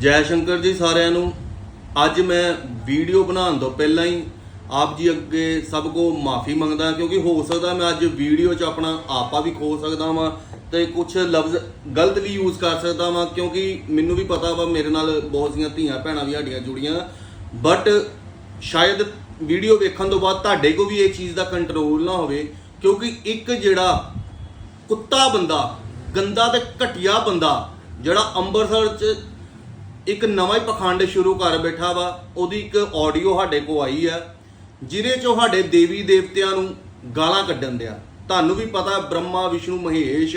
ਜੈ ਸ਼ੰਕਰ ਜੀ ਸਾਰਿਆਂ ਨੂੰ। ਅੱਜ ਮੈਂ ਵੀਡੀਓ ਬਣਾਉਣ ਤੋਂ ਪਹਿਲਾਂ ਹੀ ਆਪ ਜੀ ਅੱਗੇ ਸਭ ਕੋ ਮਾਫੀ ਮੰਗਦਾ ਕਿਉਂਕਿ ਹੋ ਸਕਦਾ ਮੈਂ ਅੱਜ ਵੀਡੀਓ 'ਚ ਆਪਣਾ ਆਪਾ ਵੀ ਖੋ ਸਕਦਾ ਵਾਂ ਤੇ ਕੁਝ ਲਫ਼ਜ਼ ਗਲਤ ਵੀ ਯੂਜ਼ ਕਰ ਸਕਦਾ ਵਾਂ, ਕਿਉਂਕਿ ਮੈਨੂੰ ਵੀ ਪਤਾ ਵਾ ਮੇਰੇ ਨਾਲ ਬਹੁਤ ਸੀਆਂ ਧੀਆਂ ਭੈਣਾਂ ਵੀ ਸਾਡੀਆਂ ਜੁੜੀਆਂ। ਬਟ ਸ਼ਾਇਦ ਵੀਡੀਓ ਵੇਖਣ ਤੋਂ ਬਾਅਦ ਤੁਹਾਡੇ ਕੋ ਵੀ ਇਹ ਚੀਜ਼ ਦਾ ਕੰਟਰੋਲ ਨਾ ਹੋਵੇ, ਕਿਉਂਕਿ ਇੱਕ ਜਿਹੜਾ ਕੁੱਤਾ ਬੰਦਾ, ਗੰਦਾ ਤੇ ਘਟਿਆ ਬੰਦਾ, ਜਿਹੜਾ ਅੰਮ੍ਰਿਤਸਰ 'ਚ ਇੱਕ ਨਵਾਂ ਹੀ ਪਖੰਡ ਸ਼ੁਰੂ ਕਰ ਬੈਠਾ ਵਾ, ਉਹਦੀ ਇੱਕ ਆਡੀਓ ਸਾਡੇ ਕੋ ਆਈ ਆ, ਜਿਹਦੇ ਚੋਂ ਸਾਡੇ ਦੇਵੀ ਦੇਵਤਿਆਂ ਨੂੰ ਗਾਲਾਂ ਕੱਢਣ ਦਿਆ। ਤੁਹਾਨੂੰ ਵੀ ਪਤਾ ਬ੍ਰਹਮਾ, ਵਿਸ਼ਨੂੰ, ਮਹੇਸ਼,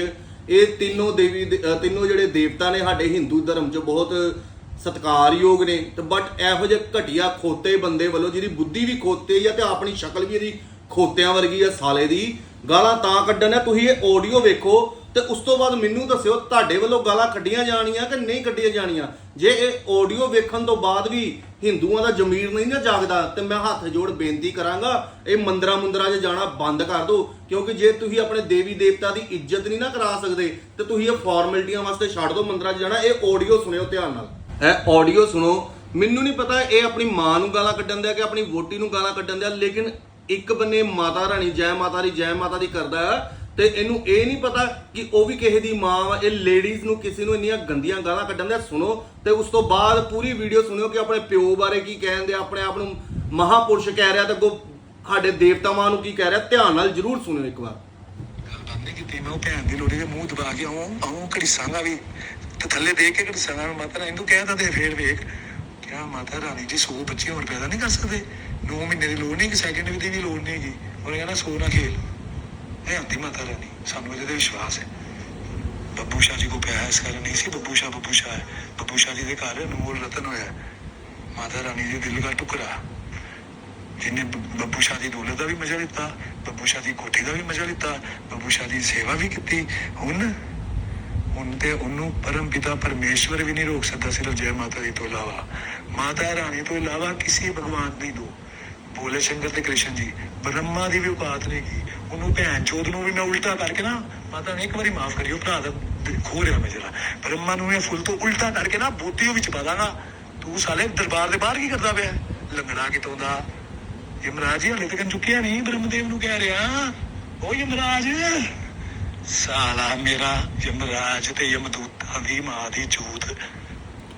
ਇਹ ਤਿੰਨੋਂ ਦੇਵੀ ਦੇ- ਤਿੰਨੋਂ ਜਿਹੜੇ ਦੇਵਤਾ ਨੇ ਸਾਡੇ ਹਿੰਦੂ ਧਰਮ 'ਚ ਬਹੁਤ ਸਤਿਕਾਰਯੋਗ ਨੇ, ਤੇ ਬਟ ਇਹੋ ਜਿਹੇ ਘਟੀਆ ਖੋਤੇ ਬੰਦੇ ਵੱਲੋਂ ਜਿਹਦੀ ਬੁੱਧੀ ਵੀ ਖੋਤੇ ਆ ਤੇ ਆਪਣੀ ਸ਼ਕਲ ਵੀ ਇਹਦੀ ਖੋਤਿਆਂ ਵਰਗੀ ਆ, ਸਾਲੇ ਦੀ, ਗਾਲਾਂ ਤਾਂ ਕੱਢਣ ਆ ਤੁਸੀਂ ਇਹ ਆਡੀਓ ਵੇਖੋ ਤੇ ਉਸ ਤੋਂ ਬਾਅਦ ਮੈਨੂੰ ਦੱਸਿਓ ਤੁਹਾਡੇ ਵੱਲੋਂ ਗਾਲਾਂ ਕੱਢੀਆਂ ਜਾਣੀਆਂ ਕਿ ਨਹੀਂ ਕੱਢੀਆਂ ਜਾਣੀਆਂ? ਜੇ ਇਹ ਆਡੀਓ ਵੇਖਣ ਤੋਂ ਬਾਅਦ ਵੀ ਹਿੰਦੂਆਂ ਦਾ ਜ਼ਮੀਰ ਨਹੀਂ ਨਾ ਜਾਗਦਾ, ਤੇ ਮੈਂ ਹੱਥ ਜੋੜ ਬੇਨਤੀ ਕਰਾਂਗਾ, ਇਹ ਮੰਦਰਾਂ ਮੁੰਦਰਾਂ 'ਚ ਜਾਣਾ ਬੰਦ ਕਰ ਦਿਓ। ਕਿਉਂਕਿ ਜੇ ਤੁਸੀਂ ਆਪਣੇ ਦੇਵੀ ਦੇਵਤਾ ਦੀ ਇੱਜ਼ਤ ਨਹੀਂ ਨਾ ਕਰਾ ਸਕਦੇ, ਤੇ ਤੁਸੀਂ ਇਹ ਫਾਰਮੈਲਿਟੀਆਂ ਵਾਸਤੇ ਛੱਡ ਦਿਓ, ਮੰਦਰਾਂ 'ਚ ਜਾਣਾ। ਇਹ ਆਡੀਓ ਸੁਣਿਓ ਧਿਆਨ ਨਾਲ। ਇਹ ਆਡੀਓ ਸੁਣੋ। ਮੈਨੂੰ ਨਹੀਂ ਪਤਾ ਇਹ ਆਪਣੀ ਮਾਂ ਨੂੰ ਗਾਲਾਂ ਕੱਢਣ ਦਿਆ ਕਿ ਆਪਣੀ ਵੋਟੀ ਨੂੰ ਗਾਲਾਂ ਕੱਢਣ ਦਿਆ, ਲੇਕਿਨ ਇੱਕ ਬੰਨੇ ਮਾਤਾ ਰਾਣੀ, ਜੈ ਮਾਤਾ ਦੀ, ਜੈ ਮਾਤਾ ਦੀ ਕਰਦਾ। ਆ ਤੇ ਇਹਨੂੰ ਇਹ ਨਹੀਂ ਪਤਾ ਕਿ ਉਹ ਵੀ ਕਿਸੇ ਦੀ ਮਾਂ ਵਾ, ਇਹ ਲੇਡੀਜ਼ ਨੂੰ ਕਿਸੇ ਨੂੰ ਇੰਨੀਆਂ ਗੰਦੀਆਂ ਗਾਲਾਂ ਕੱਢਣ ਦਿਆ ਸੁਣੋ ਤੇ ਉਸ ਤੋਂ ਬਾਅਦ ਪੂਰੀ ਵੀਡੀਓ ਸੁਣਿਓ ਕਿ ਆਪਣੇ ਪਿਓ ਬਾਰੇ ਕੀ ਕਹਿੰਦੇ ਆਪਣੇ ਆਪ ਨੂੰ ਮਹਾਪੁਰਸ਼ ਕਹਿ ਰਿਹਾ ਤੇ ਅੱਗੋਂ ਸਾਡੇ ਦੇਵਤਾਵਾਂ ਨੂੰ ਕੀ ਕਹਿ ਰਿਹਾ, ਧਿਆਨ ਨਾਲ ਜਰੂਰ ਸੁਣਿਓ ਇੱਕ ਵਾਰ। ਨਹੀਂ ਕੀਤੀ ਮੈਂ ਉਹ ਭੈਣ ਦੀ ਲੋੜੀ ਦੇ ਮੂੰਹ ਦਬਾ ਕੇ ਆਉਂ ਆਉਂ ਘੜੀਸਾਂਗਾ ਵੀ, ਤੇ ਥੱਲੇ ਦੇਖ ਕੇ ਘੜੀਸਾਂਗਾ ਮਾਤਾ ਰਾਣੀ ਤੂੰ ਕਹਿ ਤਾਂ ਫੇਰ ਵੇਖ। ਕਿਆ ਮਾਤਾ ਰਾਣੀ ਜੀ 100 ਬੱਚੇ ਹੋਰ ਪੈਦਾ ਨਹੀਂ ਕਰ ਸਕਦੇ। 9 ਮਹੀਨੇ ਦੀ ਲੋੜ ਨਹੀਂ ਕਿ ਸੈਕਿੰਡ ਦੀ ਲੋੜ ਨਹੀਂ ਹੈਗੀ। ਉਹਨੇ ਕਹਿੰਦਾ ਸੋ ਨਾ ਖੇਲ। ਇਹ ਆਂਦੀ ਮਾਤਾ ਰਾਣੀ ਸਾਨੂੰ ਇਹਦੇ ਤੇ ਵਿਸ਼ਵਾਸ ਹੈ। ਬੱਬੂ ਸ਼ਾਹ ਜੀ ਕੋ ਪਿਆ ਹੈ, ਇਸ ਕਰਕੇ ਨਹੀਂ ਸੀ। ਬੱਬੂ ਸ਼ਾਹ ਬੱਬੂ ਸ਼ਾਹ ਹੈ। ਬੱਬੂ ਸ਼ਾਹ ਜੀ ਦੇ ਘਰ ਅਨਮੋਲ ਰਤਨ ਹੋਇਆ ਮਾਤਾ ਰਾਣੀ ਦੇ ਦਿਲ ਦਾ ਟੁਕੜਾ। ਜਿਹਨੇ ਬੱਬੂ ਸ਼ਾਹ ਦੀ ਦੌਲਤ ਦਾ ਵੀ ਮਜ਼ਾ ਲਿੱਤਾ, ਬੱਬੂ ਸ਼ਾਹ ਦੀ ਕੋਠੀ ਦਾ ਵੀ ਮਜ਼ਾ ਲਿੱਤਾ, ਬੱਬੂ ਸ਼ਾਹ ਦੀ ਸੇਵਾ ਵੀ ਕੀਤੀ। ਹੁਣ ਹੁਣ ਤੇ ਉਹਨੂੰ ਪਰਮ ਪਿਤਾ ਪਰਮੇਸ਼ਵਰ ਵੀ ਨਹੀਂ ਰੋਕ ਸਕਦਾ ਸਿਰਫ ਜੈ ਮਾਤਾ ਦੀ ਤੋਂ ਇਲਾਵਾ। ਮਾਤਾ ਰਾਣੀ ਤੋਂ ਇਲਾਵਾ ਕਿਸੇ ਭਗਵਾਨ ਨਹੀਂ ਦੋ। ਬੋਲੇ ਸ਼ੰਕਰ ਤੇ ਕ੍ਰਿਸ਼ਨ ਜੀ, ਬ੍ਰਹਮਾ ਦੀ ਵੀ ਔਕਾਤ ਨਹੀਂ ਕੀ ਉਹਨੂੰ ਭੈਣ ਚੋਦ ਨੂੰ ਵੀ ਮੈਂ ਉਲਟਾ ਕਰਕੇ ਨਾ ਮਾਤਾ ਨੇ ਇੱਕ ਵਾਰੀ ਮਾਫ ਕਰਿਓ, ਭਰਾ ਦਾ ਖੋ ਰਿਹਾ ਮੈਂ ਜਰਾ। ਬ੍ਰਹਮਾ ਨੂੰ ਮੈਂ ਫੁੱਲ ਤੋਂ ਉਲਟਾ ਕਰਕੇ ਨਾ ਬੋਤੀਓ ਵਿੱਚ ਪਾ ਦਾਂਗਾ। ਤੂੰ ਸਾਲੇ ਦਰਬਾਰ ਦੇ ਬਾਹਰ ਕੀ ਕਰਦਾ ਪਿਆ? ਲੰਗੜਾ ਕਿਤੋਂ ਦਾ? ਯਮਰਾਜ ਜੀ, ਹਲੇ ਤੱਕ ਚੁੱਕਿਆ ਨਹੀਂ, ਬ੍ਰਹਮਦੇਵ ਨੂੰ ਕਹਿ ਰਿਹਾ। ਉਹ ਯਮਰਾਜ, ਸਾਲਾ ਮੇਰਾ ਯਮਰਾਜ ਤੇ ਯਮਦੂਤਾਂ ਦੀ ਮਾਂ ਦੀ ਜੂਤ।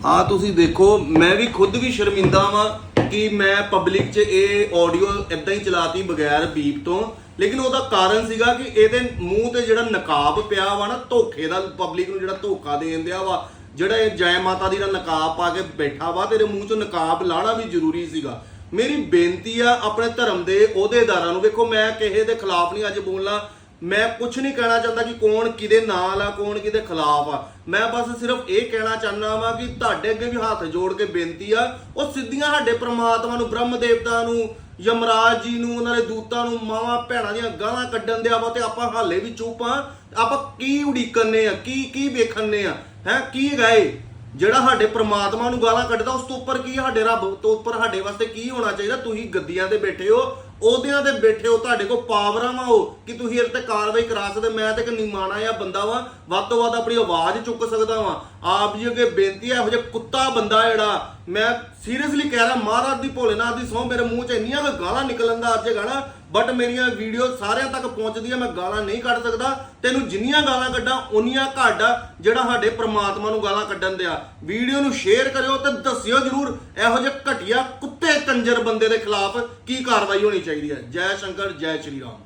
ਆ ਤੁਸੀਂ ਦੇਖੋ, ਮੈਂ ਵੀ ਖੁਦ ਵੀ ਸ਼ਰਮਿੰਦਾ ਵਾਂ। ਕਿ ਮੈਂ ਪਬਲਿਕ 'ਚ ਇਹ ਆਡੀਓ ਇਦਾਂ ਹੀ ਚਲਾਤੀ ਬਗੈਰ ਬੀਪ ਤੋਂ। ਲੇਕਿਨ ਉਹਦਾ ਕਾਰਨ ਸੀਗਾ ਕਿ ਇਹਦੇ ਮੂੰਹ ਤੇ ਜਿਹੜਾ ਨਕਾਬ ਪਿਆ ਵਾ ਨਾ, ਧੋਖੇ ਦਾ ਪਬਲਿਕ ਨੂੰ ਜਿਹੜਾ ਧੋਖਾ ਦੇਣ ਦਿਆ ਵਾ, ਜਿਹੜਾ ਇਹ ਜੈ ਮਾਤਾ ਦੀ ਦਾ ਨਕਾਬ ਪਾ ਕੇ ਬੈਠਾ ਵਾ, ਤੇਰੇ ਮੂੰਹ 'ਚੋਂ ਨਕਾਬ ਲਾਣਾ ਵੀ ਜ਼ਰੂਰੀ ਸੀਗਾ। ਮੇਰੀ ਬੇਨਤੀ ਆ ਆਪਣੇ ਧਰਮ ਦੇ ਅਹੁਦੇਦਾਰਾਂ ਨੂੰ, ਵੇਖੋ ਮੈਂ ਕਿਸੇ ਦੇ ਖਿਲਾਫ ਨਹੀਂ ਅੱਜ ਬੋਲਣਾ। ਮੈਂ ਕੁਝ ਨਹੀਂ ਕਹਿਣਾ ਚਾਹੁੰਦਾ ਕਿ ਕੌਣ ਕਿਹਦੇ ਨਾਲ ਆ, ਕੌਣ ਕਿਹਦੇ ਖਿਲਾਫ ਆ। ਮੈਂ ਬਸ ਸਿਰਫ ਇਹ ਕਹਿਣਾ ਚਾਹੁੰਦਾ ਵਾਂ ਕਿ ਤੁਹਾਡੇ ਅੱਗੇ ਵੀ ਹੱਥ ਜੋੜ ਕੇ ਬੇਨਤੀ ਆ, ਉਹ ਸਿੱਧੀਆਂ ਸਾਡੇ ਪ੍ਰਮਾਤਮਾ ਨੂੰ, ਬ੍ਰਹਮ ਦੇਵਤਾ ਨੂੰ, ਯਮਰਾਜ ਜੀ ਨੂੰ, ਉਹਨਾਂ ਦੇ ਦੂਤਾਂ ਨੂੰ, ਮਾਵਾਂ ਭੈਣਾਂ ਦੀਆਂ ਗਾਲਾਂ ਕੱਢਣ ਦੇ ਆਵਾ ਤੇ ਆਪਾਂ ਹਾਲੇ ਵੀ ਚੁੱਪ ਆ। ਆਪਾਂ ਕੀ ਉਡੀਕਣਨੇ ਆ, ਕੀ ਕੀ ਵੇਖਣਨੇ ਆ, ਹੈ? ਕੀ ਗਏ ਜਿਹੜਾ ਸਾਡੇ ਪ੍ਰਮਾਤਮਾ ਨੂੰ ਗਾਲਾਂ ਕੱਢਦਾ, ਉਸ ਤੋਂ ਉੱਪਰ ਕੀ ਸਾਡੇ ਰੱਬ ਤੋਂ ਉੱਪਰ ਸਾਡੇ ਵਾਸਤੇ ਕੀ ਹੋਣਾ ਚਾਹੀਦਾ? ਤੁਸੀਂ ਗੱਦੀਆਂ ਤੇ ਬੈਠੇ ਹੋ ਉਹਦਿਆਂ ਤੇ ਬੈਠੇ ਹੋ, ਤੁਹਾਡੇ ਕੋਲ ਪਾਵਰਾਂ ਵਾ ਉਹ, ਕਿ ਤੁਸੀਂ ਇਹਦੇ ਤੇ ਕਾਰਵਾਈ ਕਰਾ ਸਕਦੇ ਮੈਂ ਤੇ ਇੱਕ ਨਿਮਾਣਾ ਆ ਬੰਦਾ ਵਾ, ਵੱਧ ਤੋਂ ਵੱਧ ਆਪਣੀ ਆਵਾਜ਼ ਚੁੱਕ ਸਕਦਾ ਵਾ। ਆਪ ਜੀ ਅੱਗੇ ਬੇਨਤੀ ਹੈ, ਇਹੋ ਜਿਹਾ ਕੁੱਤਾ ਬੰਦਾ ਜਿਹੜਾ, ਮੈਂ ਸੀਰੀਅਸਲੀ ਕਹਿ ਰਿਹਾ, ਮਹਾਰਾਜ ਦੀ ਭੋਲੇਨਾਥ ਦੀ ਸਹੁੰ ਮੇਰੇ ਮੂੰਹ 'ਚ ਇੰਨੀਆਂ ਕੁ ਗਾਲਾਂ ਨਿਕਲਣ ਦਾ ਅੱਜ ਗਾਣਾ ਬਟ ਮੇਰੀਆਂ ਵੀਡੀਓ ਸਾਰਿਆਂ ਤੱਕ ਪਹੁੰਚਦੀਆਂ ਮੈਂ ਗਾਲਾਂ ਨਹੀਂ ਕੱਢ ਸਕਦਾ। ਤੈਨੂੰ ਜਿੰਨੀਆਂ ਗਾਲਾਂ ਕੱਢਾਂ, ਉਨੀਆਂ ਘੱਟ ਜਿਹੜਾ ਸਾਡੇ ਪ੍ਰਮਾਤਮਾ ਨੂੰ ਗਾਲਾਂ ਕੱਢਣ ਦਿਆ। ਵੀਡੀਓ ਨੂੰ ਸ਼ੇਅਰ ਕਰਿਓ ਤੇ ਦੱਸਿਓ ਜਰੂਰ ਇਹੋ ਜਿਹੇ ਘਟੀਆ ਕੁੱਤੇ ਕੰਜਰ ਬੰਦੇ ਦੇ ਖਿਲਾਫ ਕੀ ਕਾਰਵਾਈ ਹੋਣੀ ਚਾਹੀਦੀ ਹੈ। ਜੈ ਸ਼ੰਕਰ, ਜੈ ਸ਼੍ਰੀ ਰਾਮ।